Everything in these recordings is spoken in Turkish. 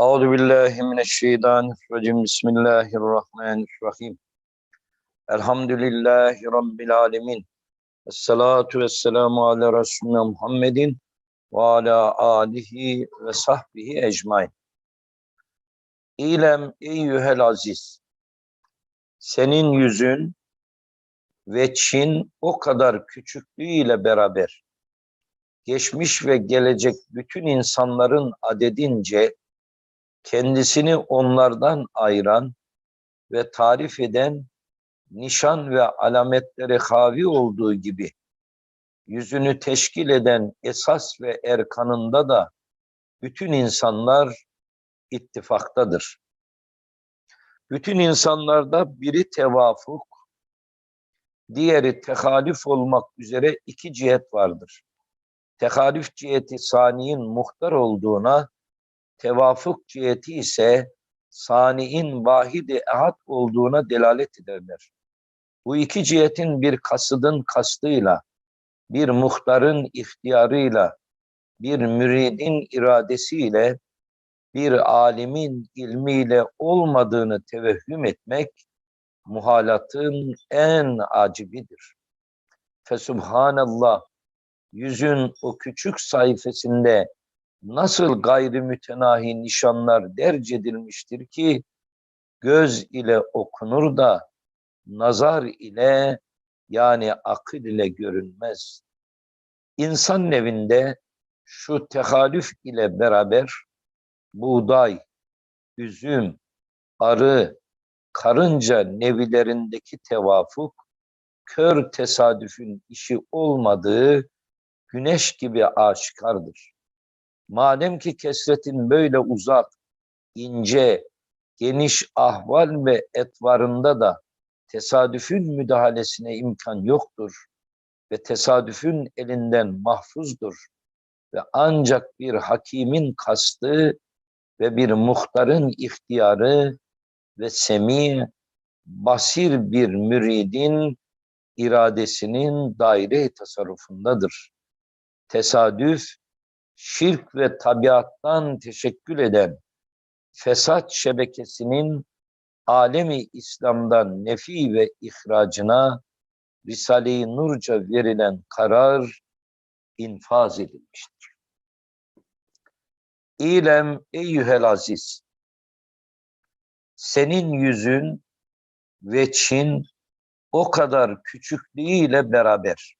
أعوذ بالله من الشيطان الرجيم بسم الله الرحمن الرحيم الحمد لله رب العالمين الصلاة والسلام على رسولنا محمد وعلى آله وصحبه أجمعين İlem eyyühel aziz senin yüzün ve Çin o kadar küçüklüğüyle beraber geçmiş ve gelecek bütün insanların adedince kendisini onlardan ayıran ve tarif eden nişan ve alametleri havi olduğu gibi yüzünü teşkil eden esas ve erkanında da bütün insanlar ittifaktadır. Bütün insanlarda biri tevafuk, diğeri tehalif olmak üzere iki cihet vardır. Tehalif ciheti saniyin muhtar olduğuna, tevafuk ciheti ise saniin vahidi ehad olduğuna delalet ederler. Bu iki cihetin bir kasıdın kastıyla, bir muhtarın ihtiyarıyla, bir müridin iradesiyle, bir alimin ilmiyle olmadığını tevehhüm etmek muhalatın en acibidir. Fesubhanallah yüzün o küçük sayfasında nasıl gayri mütenahi nişanlar derc edilmiştir ki göz ile okunur da nazar ile yani akıl ile görünmez. İnsan nevinde şu tehalüf ile beraber buğday, üzüm, arı, karınca nevilerindeki tevafuk, kör tesadüfün işi olmadığı güneş gibi aşikardır. Madem ki kesretin böyle uzak, ince, geniş ahval ve etvarında da tesadüfün müdahalesine imkan yoktur ve tesadüfün elinden mahfuzdur ve ancak bir hakimin kastı ve bir muhtarın ihtiyarı ve semi, basir bir müridin iradesinin daire tasarrufundadır. Tesadüf, şirk ve tabiattan teşekkül eden fesat şebekesinin alemi İslam'dan nefi ve ihracına Risale-i Nurca verilen karar infaz edilmiştir. İlem eyyühel aziz, senin yüzün ve Çin o kadar küçüklüğüyle beraber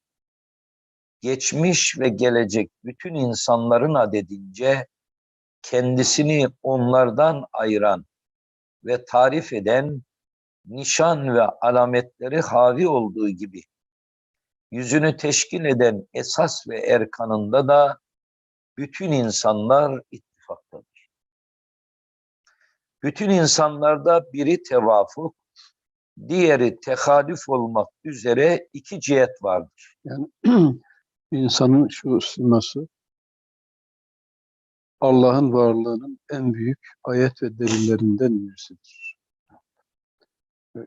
geçmiş ve gelecek bütün insanların adedince kendisini onlardan ayıran ve tarif eden nişan ve alametleri havi olduğu gibi yüzünü teşkil eden esas ve erkanında da bütün insanlar ittifaktadır. Bütün insanlarda biri tevafuk, diğeri tehalif olmak üzere iki cihet vardır. Yani insanın şu siması Allah'ın varlığının en büyük ayet ve delillerinden birisidir.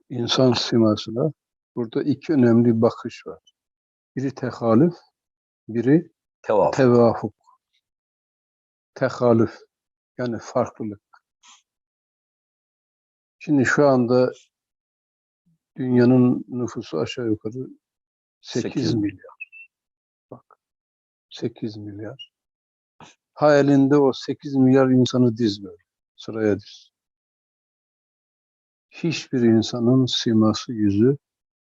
İnsan simasına burada iki önemli bakış var. Biri tehalif, biri Tevafuk. tevafuk. Tehalif yani farklılık. Şimdi şu anda dünyanın nüfusu aşağı yukarı 8, Sekiz. milyar. Bak 8 milyar. Hayalinde o 8 milyar insanı diz. Sıraya diz. Hiçbir insanın siması, yüzü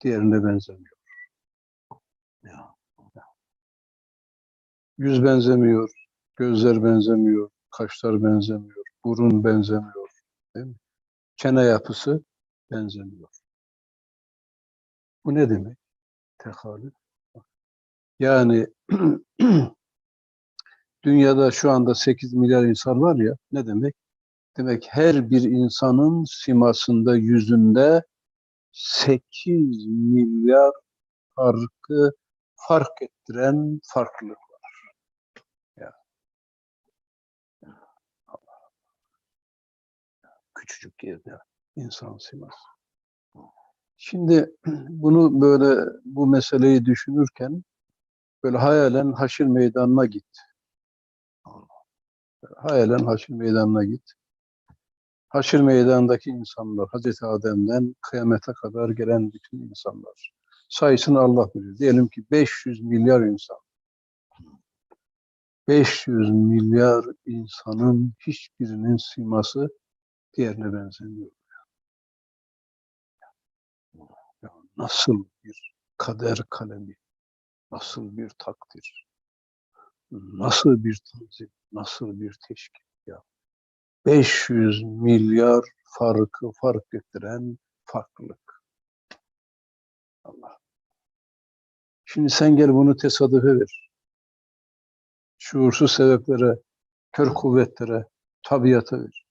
diğerine benzemiyor. Yüz benzemiyor, gözler benzemiyor, kaşlar benzemiyor, burun benzemiyor. Değil mi? Çene yapısı benzemiyor. Bu ne demek? Tehalif. Yani dünyada şu anda 8 milyar insan var ya ne demek? Demek her bir insanın simasında, yüzünde 8 milyar farkı fark ettiren farklılık var. Ya. Küçücük yerde insan siması. Şimdi bunu böyle bu meseleyi düşünürken böyle hayalen haşir meydanına git. Hayalen Haşr Meydanı'na git. Haşr Meydanı'ndaki insanlar, Hazreti Adem'den kıyamete kadar gelen bütün insanlar. Sayısını Allah bilir. Diyelim ki 500 milyar insan. 500 milyar insanın hiçbirinin siması diğerine benzemiyor. Ya nasıl bir kader kalemi, nasıl bir takdir, nasıl bir tanzim, nasıl bir teşkil ya. 500 milyar farkı fark ettiren farklılık. Allah. Şimdi sen gel bunu tesadüfe ver. Şuursuz sebeplere, kör kuvvetlere, tabiata ver.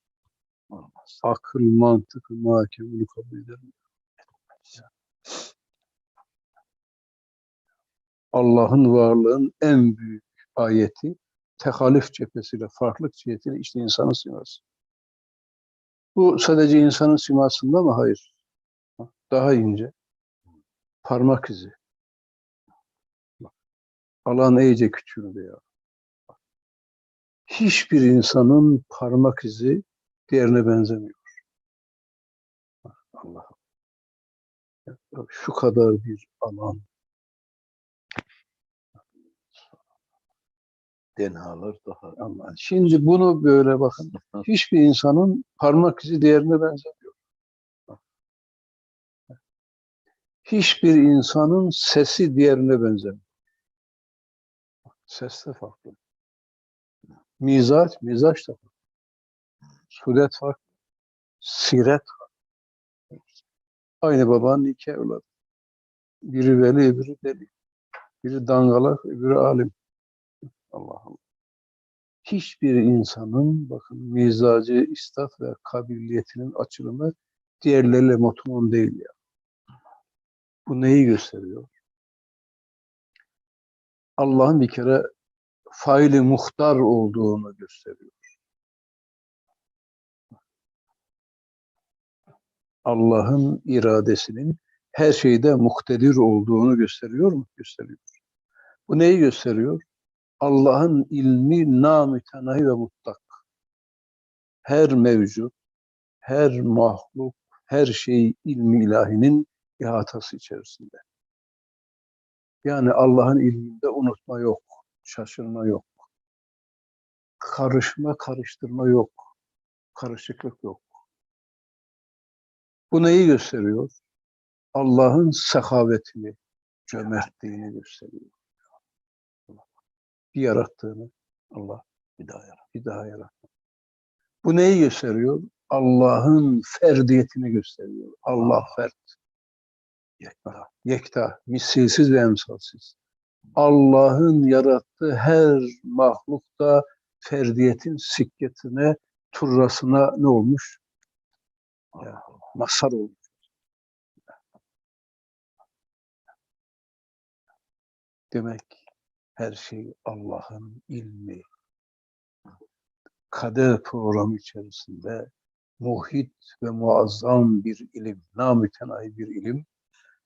Olmaz. Akıl, mantık, muhakemeli kabul eder mi? Allah'ın varlığın en büyük ayeti tehalif cephesiyle, farklılık cihetiyle işte insanın siması. Bu sadece insanın simasında mı? Hayır. Daha ince. Parmak izi. Alan iyice küçüldü ya. Hiçbir insanın parmak izi diğerine benzemiyor. Allah. Şu kadar bir alan. Denhalar daha. Allah. Şimdi bunu böyle bakın. Hiçbir insanın parmak izi diğerine benzemiyor. Hiçbir insanın sesi diğerine benzemiyor. Ses de farklı. Mizaç, mizaç da farklı. Suret farklı. Siret farklı. Aynı babanın iki evladı. Biri veli, öbürü deli. Biri dangalak, öbürü alim. Allah Allah. Hiçbir insanın bakın mizacı, istat ve kabiliyetinin açılımı diğerleriyle motomon değil ya. Bu neyi gösteriyor? Allah'ın bir kere faili muhtar olduğunu gösteriyor. Allah'ın iradesinin her şeyde muhtedir olduğunu gösteriyor mu? Gösteriyor. Bu neyi gösteriyor? Allah'ın ilmi namütenahi ve mutlak. Her mevcut, her mahluk, her şey ilmi ilahinin ihatası içerisinde. Yani Allah'ın ilminde unutma yok, şaşırma yok. Karışma, karıştırma yok. Karışıklık yok. Bu neyi gösteriyor? Allah'ın sehavetini, cömertliğini gösteriyor. Bir yarattığını Allah bir daha yarattı. Bir daha yarattı. Bu neyi gösteriyor? Allah'ın ferdiyetini gösteriyor. Allah fert. Yekta. Yekta. Misilsiz ve emsalsiz. Allah'ın yarattığı her mahlukta ferdiyetin sikketine, turrasına ne olmuş? Ya, mazhar olmuş. Demek her şey Allah'ın ilmi. Kader programı içerisinde muhit ve muazzam bir ilim, namütenahi bir ilim,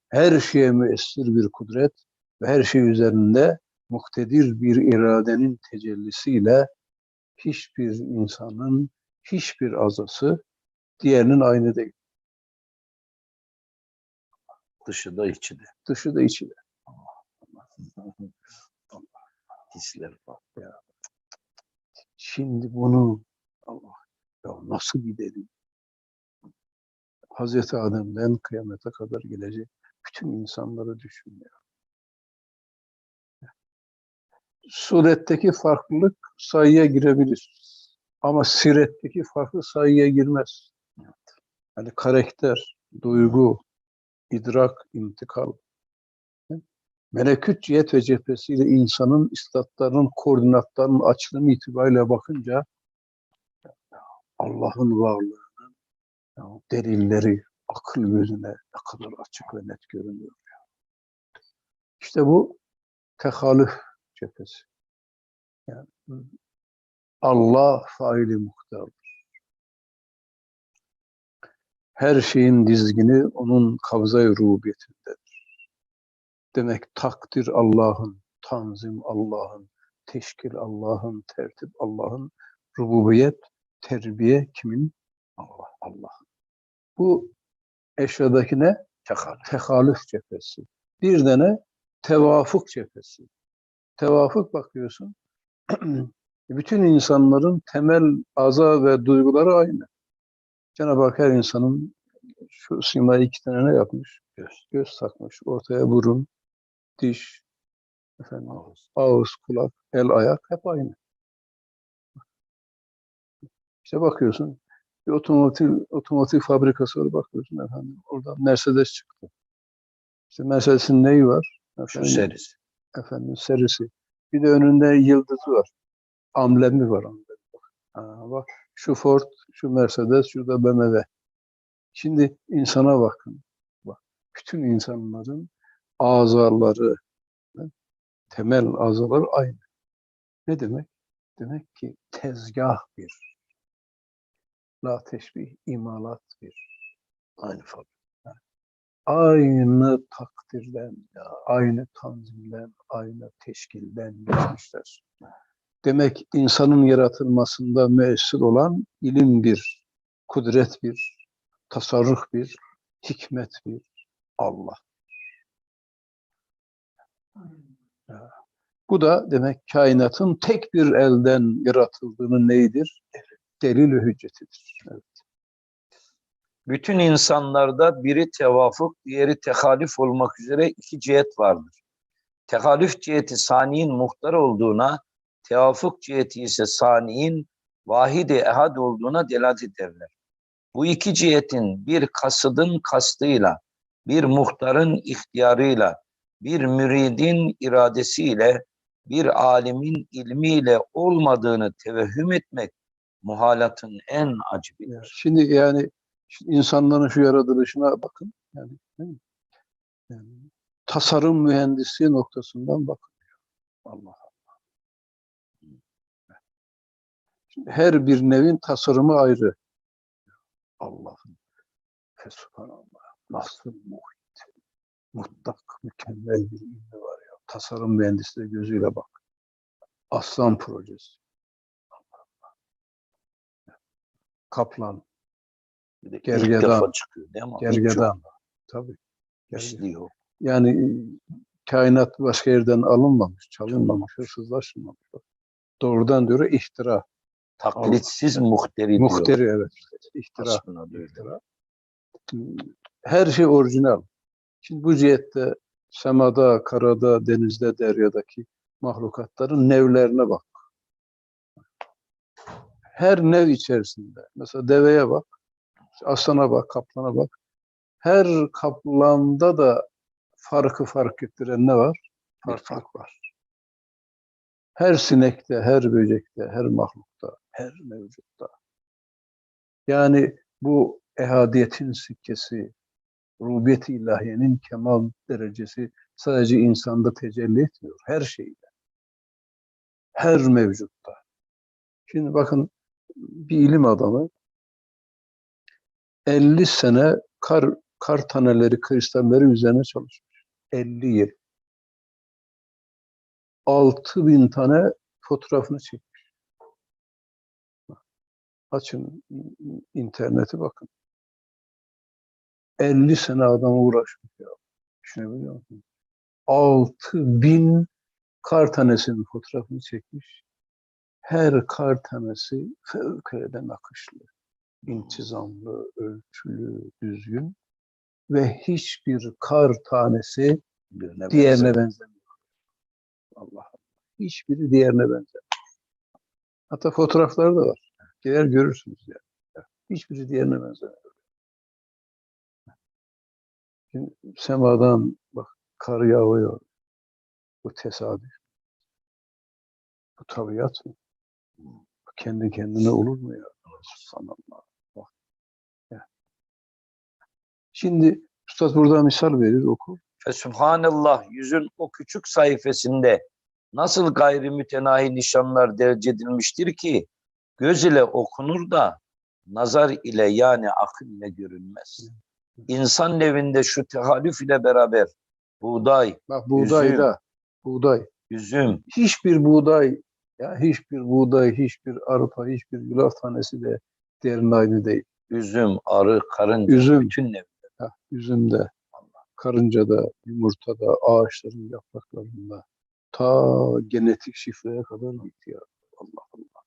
her şeye müessir bir kudret ve her şey üzerinde muktedir bir iradenin tecellisiyle hiçbir insanın hiçbir azası diğerinin aynı değil. Dışı da içi de. Dışı da içi de. Hisler farklı. Şimdi bunu Allah ya nasıl bir dedim? Hazreti Adem'den kıyamete kadar gelecek bütün insanları düşünüyor. Suretteki farklılık sayıya girebilir. Ama siretteki farklı sayıya girmez. Yani karakter, duygu, idrak, intikal. Meleküt cihet ve cephesiyle insanın istatlarının, koordinatlarının açılımı itibariyle bakınca Allah'ın varlığının ya, delilleri akıl gözüne ne kadar açık ve net görünüyor. İşte bu tehalüf cephesi. Yani Allah faili muhtardır. Her şeyin dizgini onun kabza-i rubiyetindedir. Demek takdir Allah'ın, tanzim Allah'ın, teşkil Allah'ın, tertip Allah'ın, Rububiyet, terbiye kimin? Allah, Allah. Bu eşyadaki ne? Tehalüf. Cephesi. Bir de ne? Tevafuk cephesi. Tevafuk bakıyorsun. bütün insanların temel aza ve duyguları aynı. Cenab-ı Hak her insanın şu simayı iki tane ne yapmış? Göz. Göz takmış. Ortaya burun, diş, efendim, Ağız. ağız, kulak, el, ayak hep aynı. İşte bakıyorsun bir otomotiv otomotiv fabrikası var bakıyorsun efendim. Orada Mercedes çıktı. İşte Mercedes'in neyi var? Şu Efendim, serisi. efendim serisi. Bir de önünde yıldızı var. Amblemi var onda. Ha, bak şu Ford, şu Mercedes, şu da BMW. Şimdi insana bakın. Bak bütün insanların azaları, temel azalar aynı. Ne demek? Demek ki tezgah bir. La teşbih, imalat bir. Aynı fabrika. Aynı takdirden, aynı tanzimden, aynı teşkilden geçmişler. Demek insanın yaratılmasında müessir olan ilim bir, kudret bir, tasarruf bir, hikmet bir, Allah. Ya. Bu da demek kainatın tek bir elden yaratıldığının neyidir? Delil-i hüccetidir. Evet. Bütün insanlarda biri tevafuk, diğeri tehalüf olmak üzere iki cihet vardır. Tehalüf ciheti saniyin muhtar olduğuna, tevafuk ciheti ise saniyin vahid-i ehad olduğuna delalet ederler. Bu iki cihetin bir kasıdın kastıyla, bir muhtarın ihtiyarıyla, bir müridin iradesiyle, bir alimin ilmiyle olmadığını tevehhüm etmek muhalatın en acıbidir. Ya Şimdi yani insanların şu yaratılışına bakın. Yani? Yani tasarım mühendisliği noktasından bakın. Allah Allah. Her bir nevin tasarımı ayrı. Allah'ım. Fesubhanallah. Nasıl muhit. Mutlak, mükemmel bir ilmi var ya. Tasarım mühendisliği gözüyle bak. Aslan projesi. Kaplan, Bir de ilk Gergedan. defa çıkıyor değil mi? Gergedan. Tabii. yok. Yani e, kainat başka yerden alınmamış, çalınmamış, hırsızlaşmamış. Doğrudan diyor ihtira. Taklitsiz muhteri diyor. Muhteri evet. İhtira. İhtira. Her şey orijinal. Şimdi bu cihette semada, karada, denizde, deryadaki mahlukatların nevlerine bak. Her nev içerisinde. Mesela deveye bak, aslana bak, kaplana bak. Her kaplanda da farkı fark ettiren ne var? Farklılık var. Her sinekte, her böcekte, her mahlukta, her mevcutta. Yani bu ehadiyetin sikkesi, rubiyet-i ilahiyenin kemal derecesi sadece insanda tecelli etmiyor. Her şeyde. Her mevcutta. Şimdi bakın bir ilim adamı 50 sene kar, kar taneleri, kristalleri üzerine çalışmış. 50 yıl. 6000 tane fotoğrafını çekmiş. Açın interneti bakın. 50 sene adam uğraşmış ya. Düşünebiliyor musun? 6000 kar tanesinin fotoğrafını çekmiş. Her kar tanesi fevkalade nakışlı, intizamlı, ölçülü, düzgün ve hiçbir kar tanesi Birine diğerine benzemiyor. Allah Allah. Hiçbiri diğerine benzemiyor. Hatta fotoğrafları da var. Gider görürsünüz yani. Hiçbiri diğerine benzemiyor. Semadan bak kar yağıyor. Bu tesadüf. Bu tabiat mı? Bu kendi kendine olur mu ya? Subhanallah. Bak. Ya. Şimdi Üstad burada misal verir oku. Fesubhanallah yüzün o küçük sayfasında nasıl gayri mütenahi nişanlar derc edilmiştir ki göz ile okunur da nazar ile yani akıl ile görünmez. İnsan nevinde şu tehalüf ile beraber buğday, Bak buğday da buğday. üzüm, Hiçbir buğday Ya hiçbir buğday, hiçbir arpa, hiçbir yulaf tanesi de diğerinin aynı değil. Üzüm, arı, karınca, Üzüm. bütün nev. Ha, üzümde, karıncada, yumurtada, ağaçların yapraklarında ta genetik şifreye kadar gitti ya. Allah Allah.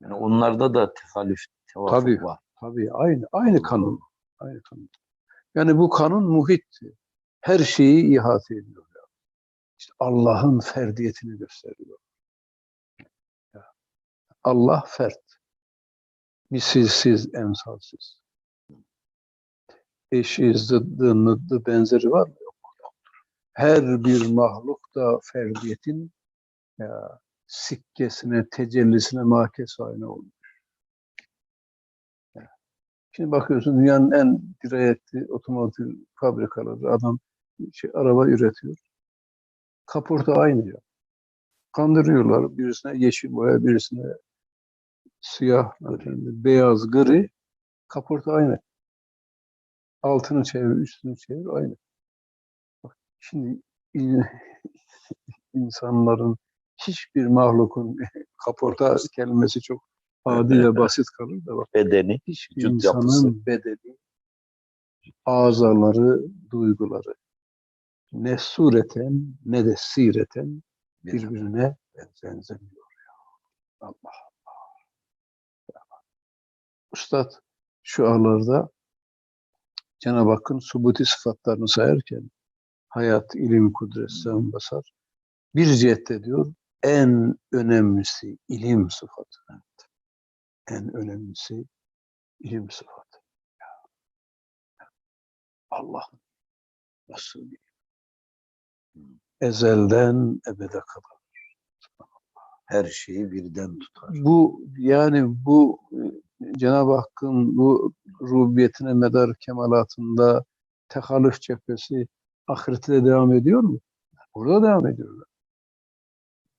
Yani onlarda da tehalüf, tevafuk Tabii. var. Tabii aynı aynı kanun. Aynı kanun. Yani bu kanun muhit. Her şeyi ihate ediyor. İşte Allah'ın ferdiyetini gösteriyor. Allah fert. Misilsiz, emsalsiz. Eşi, zıddı, nıddı, benzeri var mı? Yok. Yoktur. Her bir mahluk da ferdiyetin ya, sikkesine, tecellisine makes haline olmuş. Şimdi bakıyorsun dünyanın en dirayetli otomotiv fabrikaları adam şey, araba üretiyor. Kaporta aynı ya. Kandırıyorlar. Birisine yeşil boya, birisine siyah, efendim, beyaz, gri. Kaporta aynı. Altını çevir, üstünü çevir aynı. Bak, şimdi in- insanların hiçbir mahlukun kaporta kelimesi çok ve basit kalır da bak Bedeni, vücut insanın yapısı. bedeni, azaları, duyguları ne sureten ne de sireten birbirine benzemiyor. Allah Allah. Üstad şu aralarda Cenab-ı Hakk'ın subuti sıfatlarını sayarken hayat, ilim, kudret, sen basar. Bir cihette diyor en önemlisi ilim sıfatı. En önemlisi ilim sıfatı. Allah nasıl bir ezelden ebede kadar. Her şeyi birden tutar. Bu yani bu e, Cenab-ı Hakk'ın bu rububiyetine medar kemalatında tehalüf cephesi ahirette de devam ediyor mu? Orada devam ediyorlar.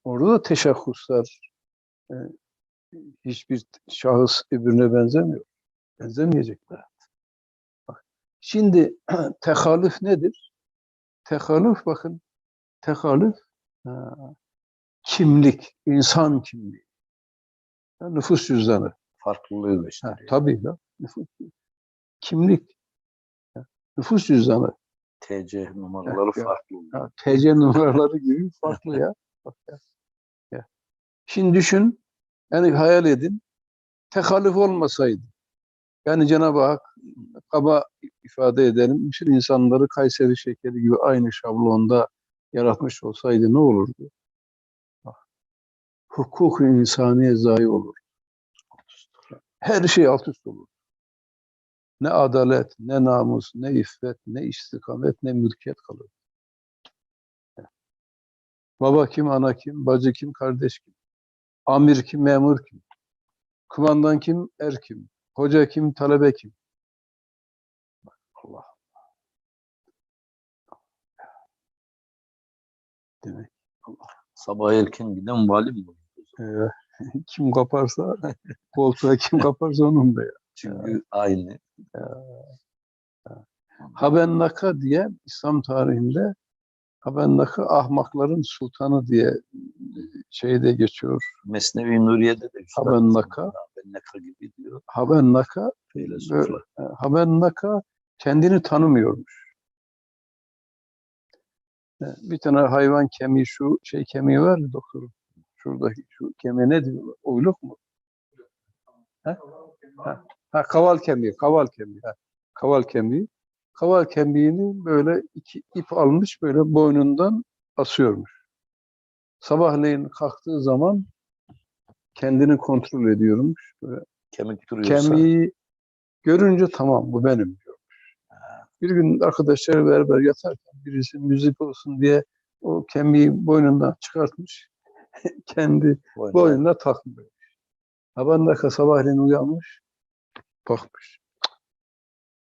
Orada da teşahhuslar e, hiçbir şahıs öbürüne benzemiyor. Benzemeyecekler. Bak, şimdi tehalüf nedir? Tehalüf bakın tehalüf ha, kimlik, insan kimliği. Ya, nüfus cüzdanı. Farklılığı Ha, gösteriyor. tabii ya. Nüfus, kimlik. Ya, nüfus cüzdanı. TC numaraları Ya, farklı. Ha, TC numaraları gibi farklı ya. Bak ya. ya. Şimdi düşün, yani hayal edin, tehalüf olmasaydı, yani Cenab-ı Hak kaba ifade edelim, bütün insanları Kayseri şekeri gibi aynı şablonda yaratmış olsaydı ne olurdu? Bak, hukuk insaniye zayi olur. Her şey alt üst olur. Ne adalet, ne namus, ne iffet, ne istikamet, ne mülkiyet kalır. Baba kim, ana kim, bacı kim, kardeş kim? Amir kim, memur kim? Kumandan kim, er kim? Hoca kim, talebe kim? Allah. Demek Sabah erken giden vali mi oluyor? kim kaparsa, koltuğa kim kaparsa onun da ya. Çünkü aynı. Habennaka diye İslam tarihinde Habennaka ahmakların sultanı diye e, şeyde geçiyor. Mesnevi Nuriye'de de Habennaka. Habennaka gibi diyor. Habennaka. E, Habennaka kendini tanımıyormuş. E, Bir tane hayvan kemiği şu şey kemiği var ya doktorum. Şuradaki şu kemiğe ne diyor? Uyluk mu? Ha? Ha, ha kaval kemiği, kaval kemiği. Ha. Kaval kemiği. Kaval kemiğini böyle iki ip almış böyle boynundan asıyormuş. Sabahleyin kalktığı zaman kendini kontrol ediyormuş. Böyle Kemik duruyorsa. kemiği görünce tamam bu benim diyor. Bir gün arkadaşlar beraber yatarken birisi müzik olsun diye o kemiği boynundan çıkartmış. Kendi boynu- boynuna takmış. Habandaka sabahleyin uyanmış. Bakmış.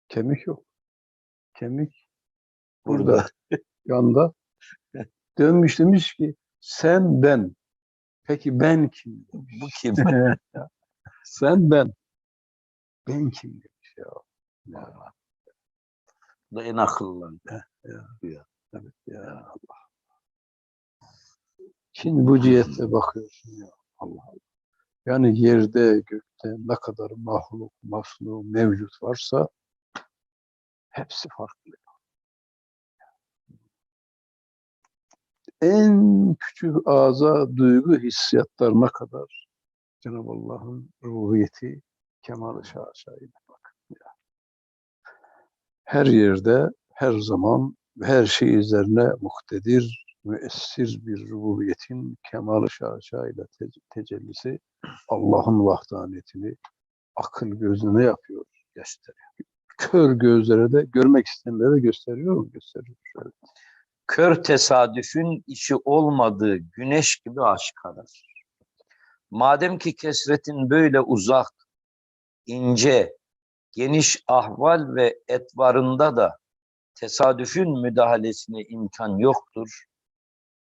Kemik yok. Kemik burada. Yanda. Dönmüş demiş ki sen ben. Peki ben kim? Bu kim? sen ben. Ben kim demiş ya. Ya. Bu da en akıllı. Evet ya. Ya. Şimdi bu cihetle bakıyorsun ya Allah Allah. Yani yerde, gökte ne kadar mahluk, masluk, mevcut varsa hepsi farklı. En küçük ağza duygu hissiyatlarına kadar Cenab-ı Allah'ın rububiyeti kemal-i şaşayla bak. Ya. Her yerde, her zaman ve her şey üzerine muktedir, müessir bir rububiyetin kemal-i şaşayla te- tecellisi Allah'ın vahdaniyetini akıl gözüne yapıyor, gösteriyor. Kör gözlere de görmek isteyenlere gösteriyor mu? Gösteriyor. Şöyle. Kör tesadüfün işi olmadığı güneş gibi aşikaradır. Madem ki kesretin böyle uzak, ince, geniş ahval ve etvarında da tesadüfün müdahalesine imkan yoktur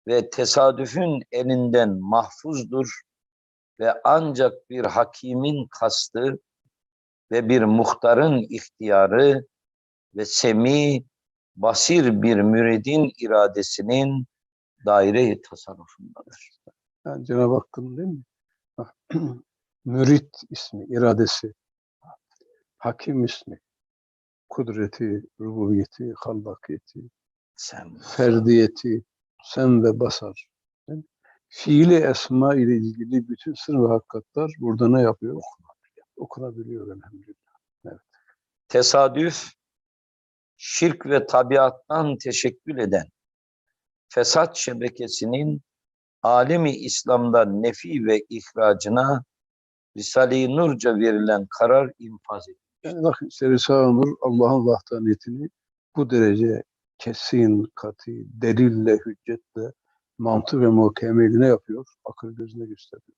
ve tesadüfün elinden mahfuzdur ve ancak bir hakimin kastı ve bir muhtarın ihtiyarı ve semi, basir bir müridin iradesinin daire-i tasarrufundadır. Yani Cenab-ı Hakk'ın değil mi? Mürit ismi, iradesi, hakim ismi, kudreti, rububiyeti, hallakiyeti, Sen ferdiyeti, sen ve basar. Fiili esma ile ilgili bütün sır ve hakikatler burada ne yapıyor? Okunabiliyor elhamdülillah. tesadüf, şirk ve tabiattan teşekkül eden fesat şebekesinin alemi İslam'da nefi ve ihracına Risale-i Nurca verilen karar infaz edilir. Yani bakın işte Risale-i Nur Allah'ın vahdaniyetini bu derece kesin, katı, delille, hüccetle, mantı ve muhakemeyle ne yapıyor? Akıl gözüne gösteriyor.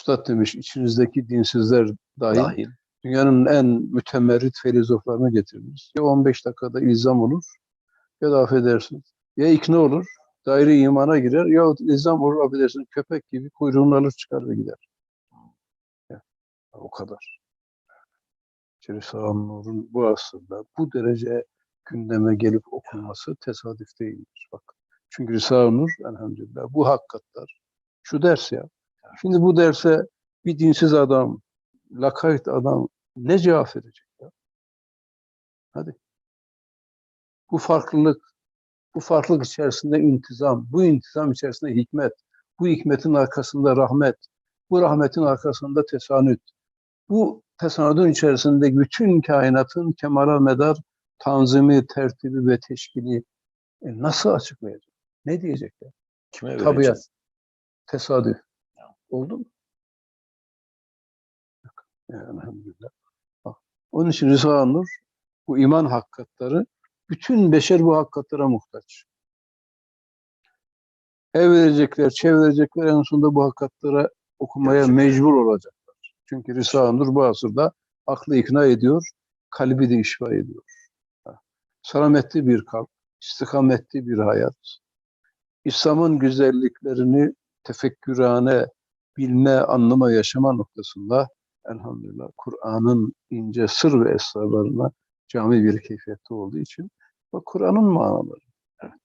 Üstad demiş, içinizdeki dinsizler dahil Dahil. dünyanın en mütemerrit filozoflarını getirmiş. Ya 15 dakikada ilzam olur ya da affedersiniz. Ya ikna olur, daire imana girer ya ilzam olur affedersiniz köpek gibi kuyruğunu alır çıkar ve gider. Ya, o kadar. Risale-i Nur'un bu asırda bu derece gündeme gelip okunması tesadüf değildir. Bak. Çünkü Risale-i Nur elhamdülillah bu hakikatler. Şu ders ya. Şimdi bu derse bir dinsiz adam, lakayt adam ne cevap verecek ya? Hadi. Bu farklılık, bu farklılık içerisinde intizam, bu intizam içerisinde hikmet, bu hikmetin arkasında rahmet, bu rahmetin arkasında tesanüt, bu tesanüdün içerisinde bütün kainatın kemala medar tanzimi, tertibi ve teşkili e, nasıl açıklayacak? Ne diyecekler? Kime Tabiat, tesadüf. Oldu mu? Elhamdülillah. Onun için Risale-i Nur bu iman hakikatları bütün beşer bu hakikatlere muhtaç. Ev verecekler, çevirecekler en sonunda bu hakikatlere okumaya Gerçekten. mecbur olacaklar. Çünkü Risale-i Nur bu asırda aklı ikna ediyor, kalbi de işfa ediyor. Selametli bir kalp, istikametli bir hayat, İslam'ın güzelliklerini tefekkürane, bilme, anlama, yaşama noktasında elhamdülillah Kur'an'ın ince sır ve esrarlarına cami bir keyfiyette olduğu için ve Kur'an'ın manaları. Evet.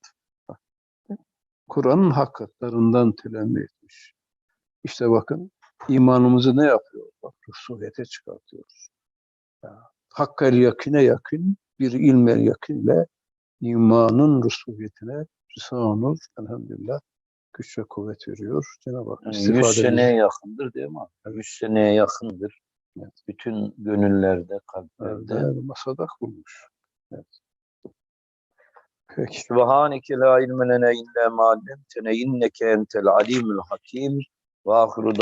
Kur'an'ın hakikatlerinden telemmü etmiş. İşte bakın imanımızı ne yapıyor? Bak ruhsuyete çıkartıyoruz. Ya, Hakkal yakine yakın bir ilmel yakınle imanın ruhsuyetine Risale-i Nur elhamdülillah güç ve kuvvet veriyor. Cenab-ı Hak Yani istifade 100 ediyor. seneye yakındır değil mi? abi? 100 seneye yakındır. Evet. Bütün gönüllerde, kalplerde. Nerede? Masadak bulmuş. Evet. Peki. Sübhaneke la ilme lena illa ma inneke entel alimul hakim. Ve ahiru